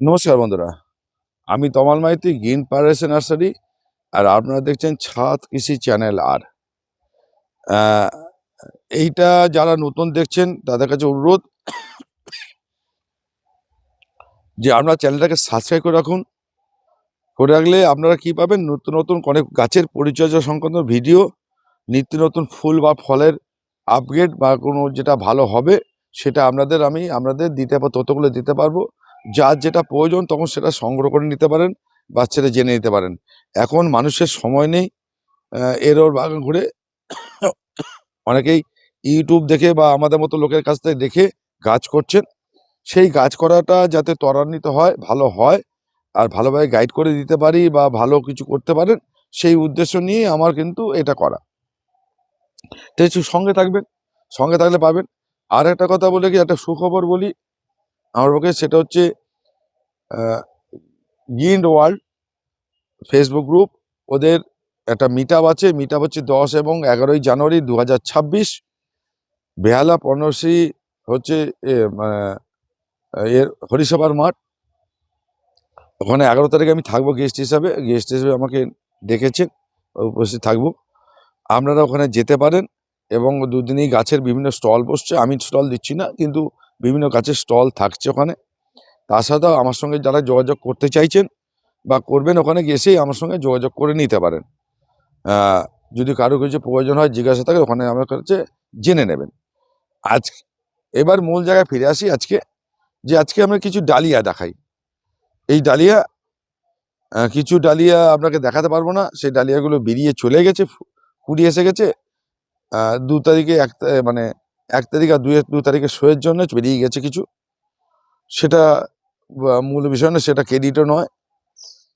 নমস্কার বন্ধুরা, আমি Tamal Maity, green paradise nursery, আর আপনারা দেখছেন ছাদ কৃষি চ্যানেল আর। এইটা যারা নতুন দেখছেন, তাদের কাছে অনুরোধ যে আপনারা চ্যানেলটাকে সাবস্ক্রাইব করে রাখুন। করে রাখলে আপনারা কি পাবেন? নতুন নতুন অনেক গাছের পরিচর্যা সংক্রান্ত ভিডিও, নিত্য নতুন ফুল বা ফলের আপগ্রেড বা কোনো যেটা ভালো হবে, সেটা আপনাদের আমি, আপনাদের দিতে ততগুলো দিতে পারব। যার যেটা প্রয়োজন তখন সেটা সংগ্রহ করে নিতে পারেন বা সেটা জেনে নিতে পারেন। এখন মানুষের সময় নেই এর ওর বাগান ঘুরে অনেকেই ইউটিউব দেখে বা আমাদের মতো লোকের কাছ থেকে দেখে গাছ করছেন। সেই গাছ করাটা যাতে ত্বরান্বিত হয়, ভালো হয় আর ভালোভাবে গাইড করে দিতে পারি বা ভালো কিছু করতে পারেন, সেই উদ্দেশ্য নিয়ে আমার কিন্তু এটা করা। তো সঙ্গে থাকবেন, সঙ্গে থাকলে পাবেন। আর একটা কথা বলে কি, একটা সুখবর বলি আমার পক্ষে সেটা হচ্ছে গিন্ড ওয়ার্ল্ড ফেসবুক গ্রুপ ওদের একটা মিট আছে মিট হচ্ছে দশ এবং এগারোই জানুয়ারি দু হাজার ছাব্বিশ। বেহালা পর্ণশ্রী হচ্ছে এর হরিসভার মাঠ। ওখানে এগারো তারিখে আমি থাকব গেস্ট হিসাবে গেস্ট হিসাবে আমাকে ডেকেছেন, উপস্থিত থাকব। আপনারা ওখানে যেতে পারেন এবং দুদিনই গাছের বিভিন্ন স্টল বসছে, আমি স্টল দিচ্ছি না, কিন্তু বিভিন্ন গাছের স্টল থাকছে ওখানে। তাছাড়াও আমার সঙ্গে যারা যোগাযোগ করতে চাইছেন বা করবেন, ওখানে গেছেই আমার সঙ্গে যোগাযোগ করে নিতে পারেন। যদি কারও কিছু প্রয়োজন হয়, জিজ্ঞাসা থাকে, ওখানে আমার কাছে জেনে নেবেন। আজ, এবার মূল জায়গায় ফিরে আসি আজকে, যে আজকে আমরা কিছু ডালিয়া দেখাই। এই ডালিয়া কিছু ডালিয়া আপনাকে দেখাতে পারব না। সেই ডালিয়াগুলো বেরিয়ে চলে গেছে কুড়ি এসে গেছে। দু তারিখে এক মানে এক তারিখ আর দুই দু তারিখে শোয়ের জন্য বেরিয়ে গেছে কিছু। সেটা মূল বিষয় না, সেটা ক্রেডিটও নয়।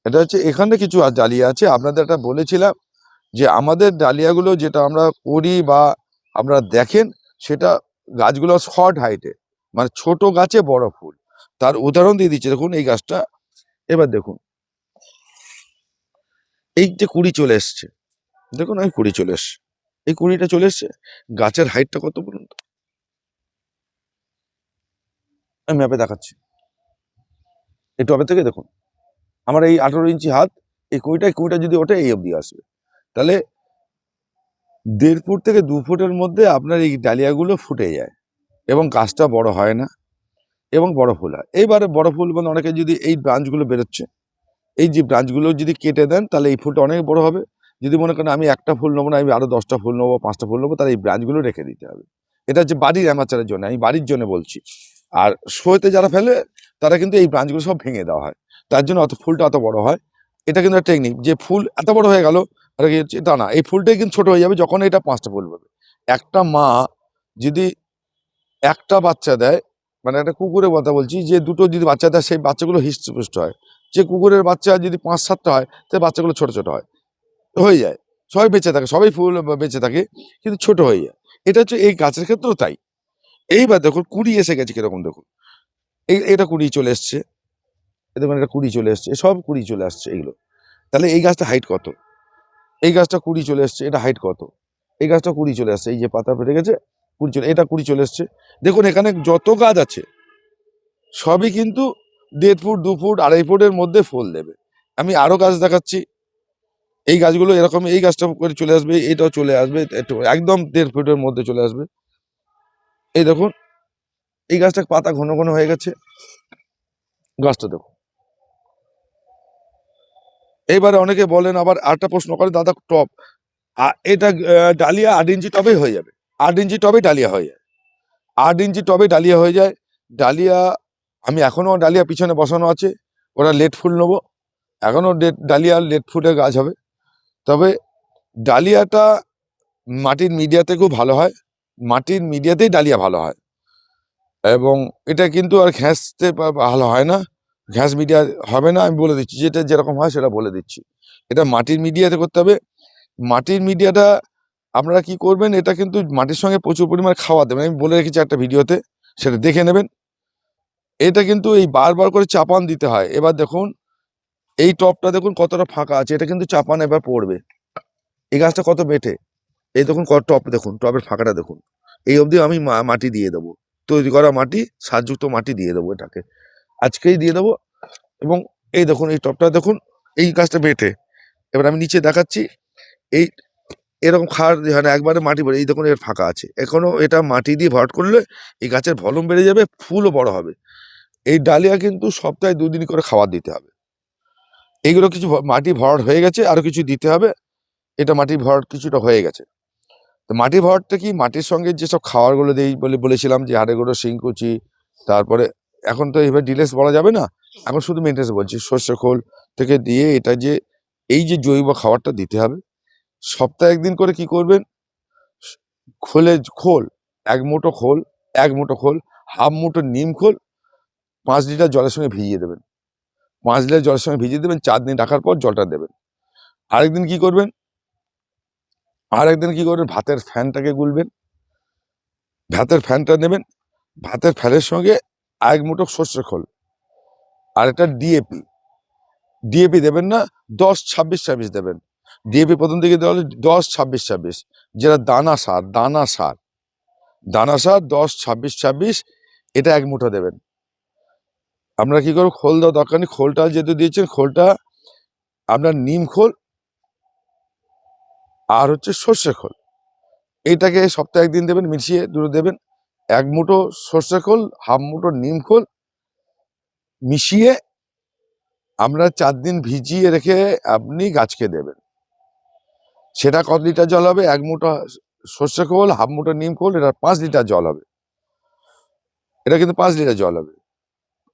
এটা হচ্ছে এখানে কিছু আর ডালিয়া আছে। আপনাদের একটা বলেছিলাম যে আমাদের ডালিয়াগুলো যেটা আমরা করি বা আপনারা দেখেন, সেটা গাছগুলো শর্ট হাইটে মানে ছোট গাছে বড় ফুল। তার উদাহরণ দিয়ে দিচ্ছে। দেখুন এই গাছটা। এবার দেখুন। এই যে কুড়ি চলে এসছে। দেখুন এই কুড়ি চলে এসছে। এই কুড়িটা চলে এসছে। গাছের হাইটটা কত বলুন তো? আমি ম্যাপে দেখাচ্ছি। এই টবে থেকে দেখুন, আমার এই আঠারো ইঞ্চি হাত, এই কুড়িটায় কুড়িটা যদি ওঠে, এই অবধি আসবে। তাহলে দেড় ফুট থেকে দু ফুটের মধ্যে আপনার এই ডালিয়াগুলো ফুটে যায়। এবং গাছটা বড় হয় না, এবং বড় ফুল হয়। এইবারে বড় ফুল মানে অনেকে যদি এই ব্রাঞ্চগুলো বেরোচ্ছে, এই যে ব্রাঞ্চগুলো যদি কেটে দেন, তাহলে এই ফুলটা অনেক বড় হবে। যদি মনে করেন আমি একটা ফুল নেব না, আমি আরও দশটা ফুল নেব, পাঁচটা ফুল নেব, তাহলে এই ব্রাঞ্চগুলো রেখে দিতে হবে। এটা হচ্ছে বাড়ির অ্যামাচারের জন্য, আমি বাড়ির জন্য বলছি। আর শোতে যারা ফেলে, তারা কিন্তু এই ব্রাঞ্চগুলো সব ভেঙে দেওয়া হয়। তার জন্য অত ফুলটা অত বড় হয়। এটা কিন্তু একটা টেকনিক যে ফুল এত বড় হয়ে গেল আর কি তা না, এই ফুলটাই কিন্তু ছোট হয়ে যাবে যখন এটা পাঁচটা ফুল পাবে। একটা মা যদি একটা বাচ্চা দেয় মানে একটা কুকুরের কথা বলছি, যে দুটো যদি বাচ্চা দেয়, সেই বাচ্চাগুলো হৃষ্টপুষ্ট হয়। যে কুকুরের বাচ্চা যদি পাঁচ সাতটা হয় তাই বাচ্চাগুলো ছোট ছোট হয়। হয়ে যায়। সবাই বেঁচে থাকে, সবাই ফুল বেঁচে থাকে, কিন্তু ছোট হয়ে যায়। এটা হচ্ছে এই গাছের ক্ষেত্রেও তাই। এইবার দেখুন কুড়ি এসে গেছে কীরকম দেখুন। এই, এটা কুড়ি চলে এসছে। দেখুন এটা কুড়ি চলে এসছে। সব কুড়ি চলে আসছে এগুলো। তাহলে এই গাছটা হাইট কত? এই গাছটা কুড়ি চলে এসছে, এটা হাইট কত? এই গাছটা কুড়ি চলে আসছে, এই যে পাতা ফেটে গেছে, কুড়ি চলে, এটা কুড়ি চলে এসছে। দেখুন এখানে যত গাছ আছে, সবই কিন্তু দেড় ফুট, দু ফুট, আড়াই ফুটের মধ্যে ফুল দেবে। আমি আরও গাছ দেখাচ্ছি। এই গাছগুলো এরকম, এই গাছটা করে চলে আসবে, এটাও চলে আসবে একদম দেড় ফুটের মধ্যে চলে আসবে। এই দেখুন, এই গাছটা পাতা ঘন ঘন হয়ে গেছে। গাছটা দেখুন। এইবারে অনেকে বলেন, আবার আরেকটা প্রশ্ন করে, দাদা টপ এটা ডালিয়া আট ইঞ্চি টবেই হয়ে যাবে। আট ইঞ্চি টবে ডালিয়া হয়ে যায়। আট ইঞ্চি টবে ডালিয়া হয়ে যায়। ডালিয়া, আমি এখনও ডালিয়া পিছনে বসানো আছে। ওরা লেট ফুল নেব। এখনও ডালিয়া লেট ফুটের গাছ হবে। তবে ডালিয়াটা মাটির মিডিয়াতে খুব ভালো হয়। মাটির মিডিয়াতেই ডালিয়া ভালো হয়। এবং এটা কিন্তু আর ঘ্যাঁসতে ভালো হয় না। ঘ্যাস মিডিয়া হবে না, আমি বলে দিচ্ছি। যেটা যেরকম হয় সেটা বলে দিচ্ছি। এটা মাটির মিডিয়াতে করতে হবে। মাটির মিডিয়াটা আপনারা কি করবেন, এটা কিন্তু মাটির সঙ্গে প্রচুর পরিমাণে খাওয়া দেবেন। আমি বলে রেখেছি একটা ভিডিওতে, সেটা দেখে নেবেন। এটা কিন্তু এই বারবার করে চাপান দিতে হয়। এবার দেখুন, এই টপটা দেখুন কতটা ফাঁকা আছে। এটা কিন্তু চাপান এবার পড়বে। এই গাছটা কত বেটে? এই দেখুন টপ দেখুন, টপের ফাঁকাটা দেখুন। এই অবধি আমি মাটি দিয়ে দেবো। তৈরি করা মাটি সারযুক্ত মাটি দিয়ে দেবো এটাকে। আজকেই দিয়ে দেবো এবং এই দেখুন, এই টপটা দেখুন, এই গাছটা বেটে। এবার আমি নিচে দেখাচ্ছি, এই এরকম খার হয় না, একবারে মাটি ভরে, এই দেখুন এর ফাঁকা আছে। এখনও এটা মাটি দিয়ে ভরাট করলে এই গাছের ভলম বেড়ে যাবে, ফুলও বড় হবে। এই ডালিয়া কিন্তু সপ্তাহে দুদিন করে খাবার দিতে হবে। এইগুলো কিছু মাটি ভরাট হয়ে গেছে, আরও কিছু দিতে হবে। এটা মাটি ভরাট কিছুটা হয়ে গেছে। তো মাটি ভরাটটা কি? মাটির সঙ্গে যেসব খাবারগুলো দিই বলে বলেছিলাম যে হাড়ে গুঁড়ো শিংকুচি তারপরে এখন তো এইভাবে ডিলেস বলা যাবে না? এখন শুধু মেনটেন্স বলছি শস্য খোল থেকে দিয়ে এটা যে এই যে জৈব খাবারটা দিতে হবে, সপ্তাহে একদিন করে কি করবেন? খোলে খোল, এক মুঠো খোল, এক মুঠো খোল, হাফ মুঠো নিম খোল, পাঁচ লিটার জলের সঙ্গে ভিজিয়ে দেবেন। পাঁচ লিটার জলের সঙ্গে ভিজিয়ে দেবেন, চার দিন রাখার পর জলটা দেবেন। আরেকদিন কি করবেন? আরেকদিন কি করবেন? ভাতের ফ্যানটাকে গুলবেন। ভাতের ফ্যানটা নেবেন। ভাতের ফ্যানের সঙ্গে এক মুঠো সর্ষে খোল আর একটা ডিএপি ডিএপি দেবেন না, দশ ছাব্বিশ ছাব্বিশ দেবেন। ডিএপি প্রথম দিকে দেওয়া হলে দশ ছাব্বিশ ছাব্বিশ। যেটা দানা সার দানা সার। দানা সার, দশ ছাব্বিশ ছাব্বিশ, এটা এক মুঠো দেবেন। আপনারা কি করবেন খোল দেওয়া দরকার নেই। খোলটা যেহেতু দিয়েছেন, খোলটা আপনার নিম খোল আর হচ্ছে সর্ষে খোল। এটাকে সপ্তাহে একদিন দেবেন, মিশিয়ে দুটো দেবেন। এক মুঠো সর্ষে খোল, হাফ মুঠো নিম খোল। মিশিয়ে আমরা চার দিন ভিজিয়ে রেখে আপনি গাছকে দেবেন। সেটা কত লিটার জল হবে? এক মুঠো সর্ষে খোল, হাফ মুঠো নিম খোল, এটা পাঁচ লিটার জল হবে। এটা কিন্তু পাঁচ লিটার জল হবে।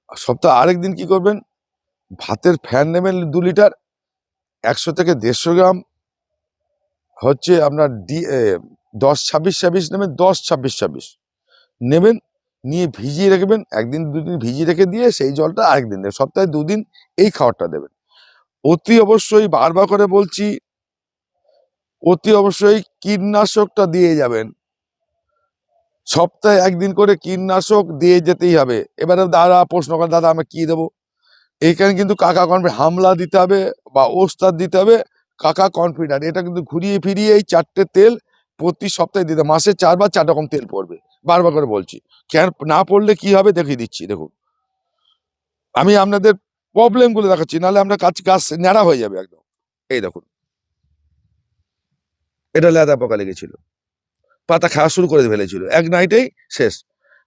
সপ্তাহে আরেক দিন কি করবেন? ভাতের ফ্যান নেবেন দু লিটার, একশো থেকে দেড়শো গ্রাম হচ্ছে আপনার ডি দশ ছাব্বিশ ছাব্বিশ নেবেন, দশ ছাব্বিশ ছাব্বিশ। নেবেন, নিয়ে ভিজিয়ে রাখবেন, একদিন দুদিন ভিজিয়ে রেখে দিয়ে সেই জলটা আরেকদিন দেবেন, সপ্তাহে দুদিন এই খাবারটা দেবেন। অতি অবশ্যই বারবার করে বলছি, অতি অবশ্যই কীটনাশকটা দিয়ে যাবেন। সপ্তাহে একদিন করে কীটনাশক দিয়ে যেতেই হবে। এবারে দাদা, প্রশ্ন করেন, দাদা, আমি কি দেবো? এইখানে কিন্তু কাকা কনফিডেন্ট হামলা দিতে হবে বা ওস্তাদ দিতে হবে কাকা কনফিডেন্ট এটা কিন্তু ঘুরিয়ে ফিরিয়ে এই চারটে তেল প্রতি সপ্তাহে দিতে। মাসে চারবার চার রকম তেল পড়বে। বারবার করে বলছি। কেন না পড়লে কি হবে দেখিয়ে দিচ্ছি, দেখুন। আমি আপনাদের প্রবলেমগুলো দেখাচ্ছি, নাহলে আমরা কাজ গাছ ন্যাড়া হয়ে যাবে একদম। এই দেখুন। এটা লেদা পোকা লেগেছিল। পাতা খাওয়া শুরু করে ফেলেছিল। এক নাইটেই শেষ।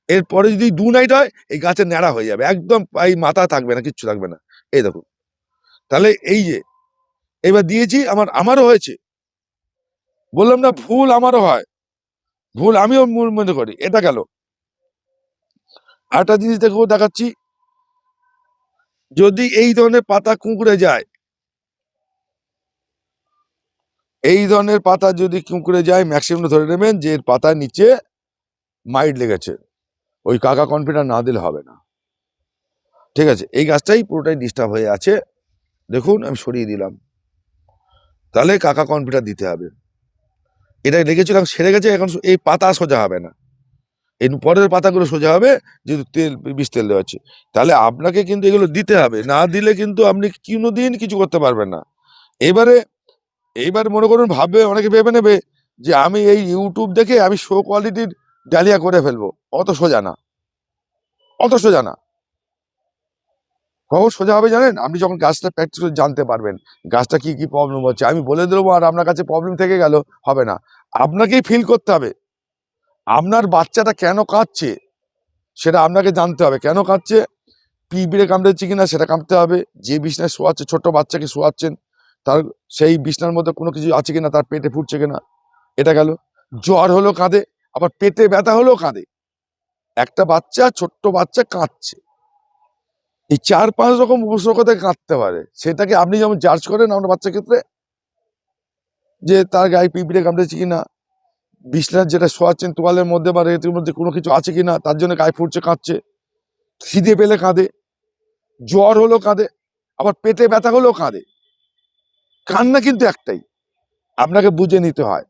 এরপরে যদি দু নাইট হয়, এই গাছের ন্যাড়া হয়ে যাবে। একদম এই মাথা থাকবে না, কিচ্ছু থাকবে না। এই দেখুন। তাহলে এই যে এবার দিয়েছি, আমার, আমারও হয়েছে। বললাম, না, ভুল আমারও হয়। ভুল আমিও মনে করি। এটা গেল। আরেকটা জিনিস দেখো, দেখাচ্ছি। যদি এই ধরনের পাতা কুঁকড়ে যায়, এই ধরনের পাতা যদি কুঁকড়ে যায়, ম্যাক্সিমাম ধরে নেবেন যে এর পাতার নিচে মাইট লেগেছে। ওই কাকা কনফিডেন্ট না দিলে হবে না। ঠিক আছে? এই গাছটাই পুরোটাই ডিস্টার্ব হয়ে আছে। দেখুন, আমি সরিয়ে দিলাম। তাহলে কাকা কনফিডেন্ট দিতে হবে। এটা লেগেছিলাম সেরে গেছে, এখন এই পাতা সোজা হবে না। এই পরের পাতাগুলো সোজা হবে, যেহেতু তেল, বিষ তেল দেওয়া আছে তাহলে আপনাকে কিন্তু এগুলো দিতে হবে। না দিলে কিন্তু আপনি কোনোদিন কিছু করতে পারবেন না। এবারে, এইবার মনে করুন, ভাববে, অনেকে ভেবে নেবে যে আমি এই ইউটিউব দেখে আমি শো কোয়ালিটির ডালিয়া করে ফেলব। অত সোজা না। অত সোজা না। কখন সোজা হবে জানেন? আপনি যখন গাছটা প্র্যাকটিস করে জানতে পারবেন, গাছটা কি কি প্রবলেম হচ্ছে? আমি বলে দেবো আর আপনার কাছে প্রবলেম থেকে গেল, হবে না। আপনাকেই ফিল করতে হবে। আপনার বাচ্চাটা কেন কাঁদছে? সেটা আপনাকে জানতে হবে। কেন কাঁদছে? পিঁপড়ে কামড়েছে কিনা সেটা কাঁদতে হবে। যে বিছনায় শোয়াচ্ছে ছোট বাচ্চাকে শোয়াচ্ছেন, তার সেই বিছনার মধ্যে কোনো কিছু আছে কিনা, তার পেটে ফুটছে কিনা, এটা গেল। জ্বর হলো কাঁদে, আবার পেটে ব্যথা হলেও কাঁদে। একটা বাচ্চা, ছোট্ট বাচ্চা কাঁদছে। এই চার পাঁচ রকম উপসর্গতে কাঁদতে পারে। সেটাকে আপনি যেমন জাজ করেন আপনার বাচ্চার ক্ষেত্রে, যে তার গায়ে পিঁপড়ে কামড়েছে কিনা, বিছনার যেটা শোয়াচ্ছেন তোয়ালের মধ্যে বা রেতির মধ্যে কোনো কিছু আছে কিনা, তার জন্য গায়ে ফুটছে, কাঁদছে, খিদে পেলে কাঁদে, জ্বর হলো কাঁদে, আবার পেটে ব্যথা হলেও কাঁদে। কান্না কিন্তু একটাই, আপনাকে বুঝে নিতে হয়।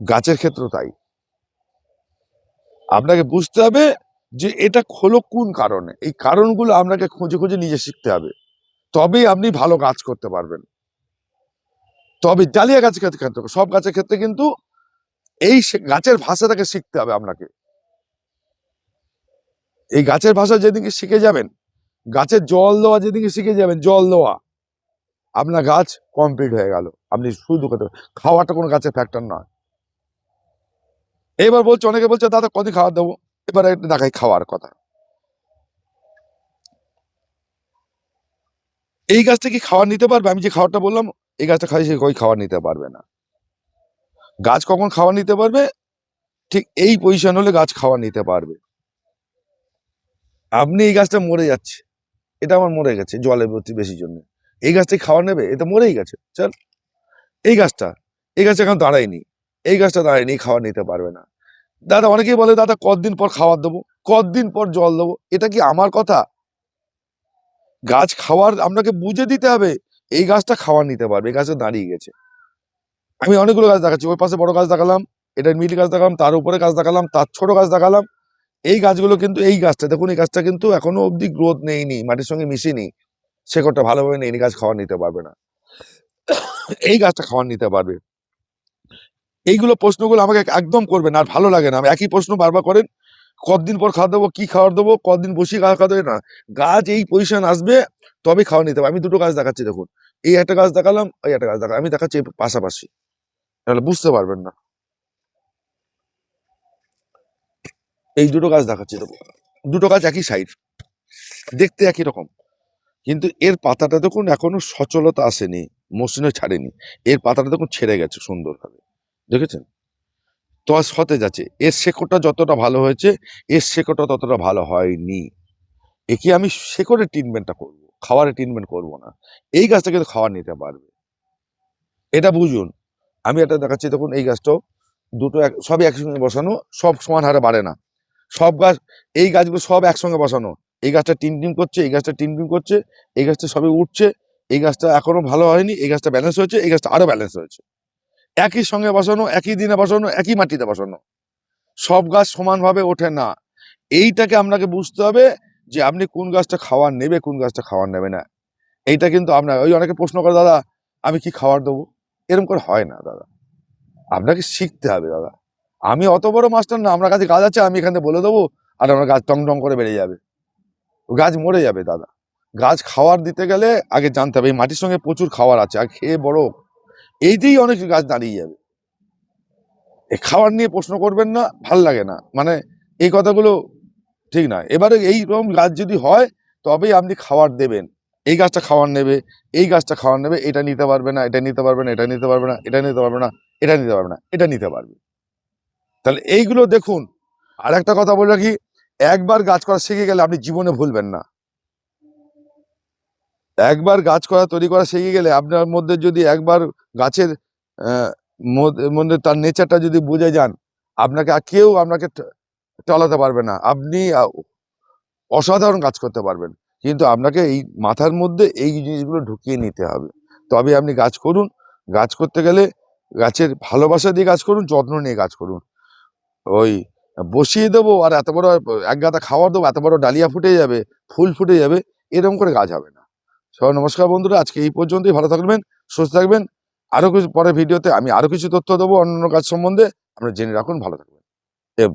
গাছের ক্ষেত্র তাই। আপনাকে বুঝতে হবে যে এটা হলো কোন কারণে? এই কারণগুলো আপনাকে খুঁজে খুঁজে নিজে শিখতে হবে। তবেই আপনি ভালো গাছ করতে পারবেন। তবে ডালিয়া গাছের ক্ষেত্রে সব গাছের ক্ষেত্রে কিন্তু এই গাছের ভাষাটাকে শিখতে হবে আপনাকে। এই গাছের ভাষা যেদিকে শিখে যাবেন, গাছের জল দেওয়া যেদিকে শিখে যাবেন, জল দেওয়া, আপনার গাছ কমপ্লিট হয়ে গেল। আপনি শুধু খেতে খাওয়াটা কোনো গাছের ফ্যাক্টর নয়। এবার বলছে, অনেকে বলছে, দাদা, কদিন খাবার দেবো? এবার দেখাই খাওয়ার কথা। এই গাছটা কি খাওয়ার নিতে পারবে? আমি যে খাবারটা বললাম, এই গাছটা খাই সে কই খাবার নিতে পারবে না। গাছ কখন খাবার নিতে পারবে? ঠিক এই পজিশন হলে গাছ খাওয়ার নিতে পারবে। আপনি এই গাছটা মরে যাচ্ছে। এটা আমার মরে গেছে, জলের প্রতি বেশি জন্য। এই গাছটাই খাবার নেবে? এটা মরেই গেছে। চল। এই গাছটা এই গাছটা এখন দাঁড়ায়নি। এই গাছটা দাঁড়ায়নি খাবার নিতে পারবে না। দাদা, অনেকেই বলে, দাদা, কতদিন পর খাবার দেবো? কতদিন পর জল দেবো? এটা কি আমার কথা? গাছ খাওয়ার, আপনাকে বুঝে দিতে হবে, এই গাছটা খাওয়ার নিতে পারবে, এই গাছটা দাঁড়িয়ে গেছে। আমি অনেকগুলো গাছ দেখাচ্ছি, ওই পাশে বড় গাছ দেখালাম, এটা মিল গাছ দেখালাম, তার উপরে গাছ দেখালাম, তার ছোট গাছ দেখালাম। এই গাছগুলো কিন্তু, এই গাছটা, দেখুন, এই গাছটা কিন্তু এখনও অবধি গ্রোথ নেইনি, মাটির সঙ্গে মিশিনি। শেকড়টা ভালোভাবে নেই গাছ খাবার নিতে পারবে না। এই গাছটা খাওয়ার নিতে পারবে। এইগুলো প্রশ্নগুলো আমাকে একদম করবেন আর ভালো লাগে না। আমি একই প্রশ্ন বারবার করেন, কতদিন পর খাওয়া দেবো, কি খাবার দেবো, কতদিন বসিয়ে খাওয়া খাওয়া দেবে না। গাছ এই পজিশন আসবে তবে খাওয়া নিতে হবে। আমি দুটো গাছ দেখাচ্ছি, দেখুন। এই একটা গাছ দেখালাম এই একটা গাছ দেখালাম আমি দেখাচ্ছি পাশাপাশি। তাহলে বুঝতে পারবেন না। এই দুটো গাছ দেখাচ্ছি, দেখুন। দুটো গাছ একই সাইড দেখতে একই রকম। কিন্তু এর পাতাটা দেখুন এখনও সচলতা আসেনি, মসৃণে ছাড়েনি। এর পাতাটা দেখুন ছেড়ে গেছে সুন্দরভাবে। দেখেছেন? তো আর সতেজ আছে এর শেকড়টা যতটা ভালো হয়েছে, এর শেকড়টা ততটা ভালো হয়নি। একে আমি শেকড়ের ট্রিটমেন্টটা করব খাওয়ারের ট্রিটমেন্ট করব না। এই গাছটা কিন্তু খাওয়ার নিতে পারবে। এটা বুঝুন। আমি এটা দেখাচ্ছি, দেখুন এই গাছটাও। দুটো এক, সবই একসঙ্গে বসানো, সব সমান হারে বাড়ে না। সব গাছ, এই গাছগুলো সব একসঙ্গে বসানো। এই গাছটা টিম টিম করছে, এই গাছটা টিম টিম করছে, এই গাছটা সবই উঠছে, এই গাছটা এখনও ভালো হয়নি, এই গাছটা ব্যালেন্স হয়েছে, এই গাছটা আরও ব্যালেন্স হয়েছে। একই সঙ্গে বসানো, একই দিনে বসানো, একই মাটিতে বসানো। সব গাছ সমানভাবে ওঠে না। এইটাকে আপনাকে বুঝতে হবে যে আপনি কোন গাছটা খাওয়ার নেবে, কোন গাছটা খাওয়ার নেবে না। এইটা কিন্তু আপনার, ওই অনেকে প্রশ্ন করে, দাদা, আমি কি খাবার দেবো? এরকম করে হয় না, দাদা। আপনাকে শিখতে হবে, দাদা। আমি অত বড় মাস্টার না আমার কাছে গাছ আছে, আমি এখানে বলে দেবো, আর আমার গাছ টং টং করে বেড়ে যাবে। গাছ মরে যাবে, দাদা। গাছ খাওয়ার দিতে গেলে আগে জানতে হবে, এই মাটির সঙ্গে প্রচুর খাবার আছে, আর খেয়ে বড় এইতেই অনেক গাছ দাঁড়িয়ে যাবে। খাবার নিয়ে প্রশ্ন করবেন না, ভালো লাগে না। মানে এই কথাগুলো ঠিক না এবারে এইরকম গাছ যদি হয়, তবেই আপনি খাবার দেবেন। এই গাছটা খাবার নেবে, এই গাছটা খাবার নেবে, এটা নিতে পারবে না, এটা নিতে পারবে না, এটা নিতে পারবে না, এটা নিতে পারবে না, এটা নিতে পারবে না, এটা নিতে পারবে। তাহলে এইগুলো দেখুন। আর একটা কথা বলে রাখি, একবার গাছ করা শিখে গেলে আপনি জীবনে ভুলবেন না। একবার গাছ করা, তৈরি করা শিখে গেলে আপনার মধ্যে যদি একবার গাছের মধ্যে তার নেচারটা যদি বুঝে যান, আপনাকে আর কেউ আপনাকে টলাতে পারবে না। আপনি অসাধারণ কাজ করতে পারবেন। কিন্তু আপনাকে এই মাথার মধ্যে এই জিনিসগুলো ঢুকিয়ে নিতে হবে। তবে আপনি গাছ করুন। গাছ করতে গেলে গাছের ভালোবাসা দিয়ে গাছ করুন, যত্ন নিয়ে গাছ করুন। ওই বসিয়ে দেবো আর এত বড়, এক গাদা খাবার দেবো, এত বড় ডালিয়া ফুটে যাবে, ফুল ফুটে যাবে, এরকম করে গাছ হবে না। সবাই নমস্কার বন্ধুরা, আজকে এই পর্যন্তই, ভালো থাকবেন, সুস্থ থাকবেন। আরও কিছু পরে ভিডিওতে আমি আরও কিছু তথ্য দেবো অন্যান্য কাজ সম্বন্ধে। আপনারা জেনে রাখুন, ভালো থাকবেন। এফ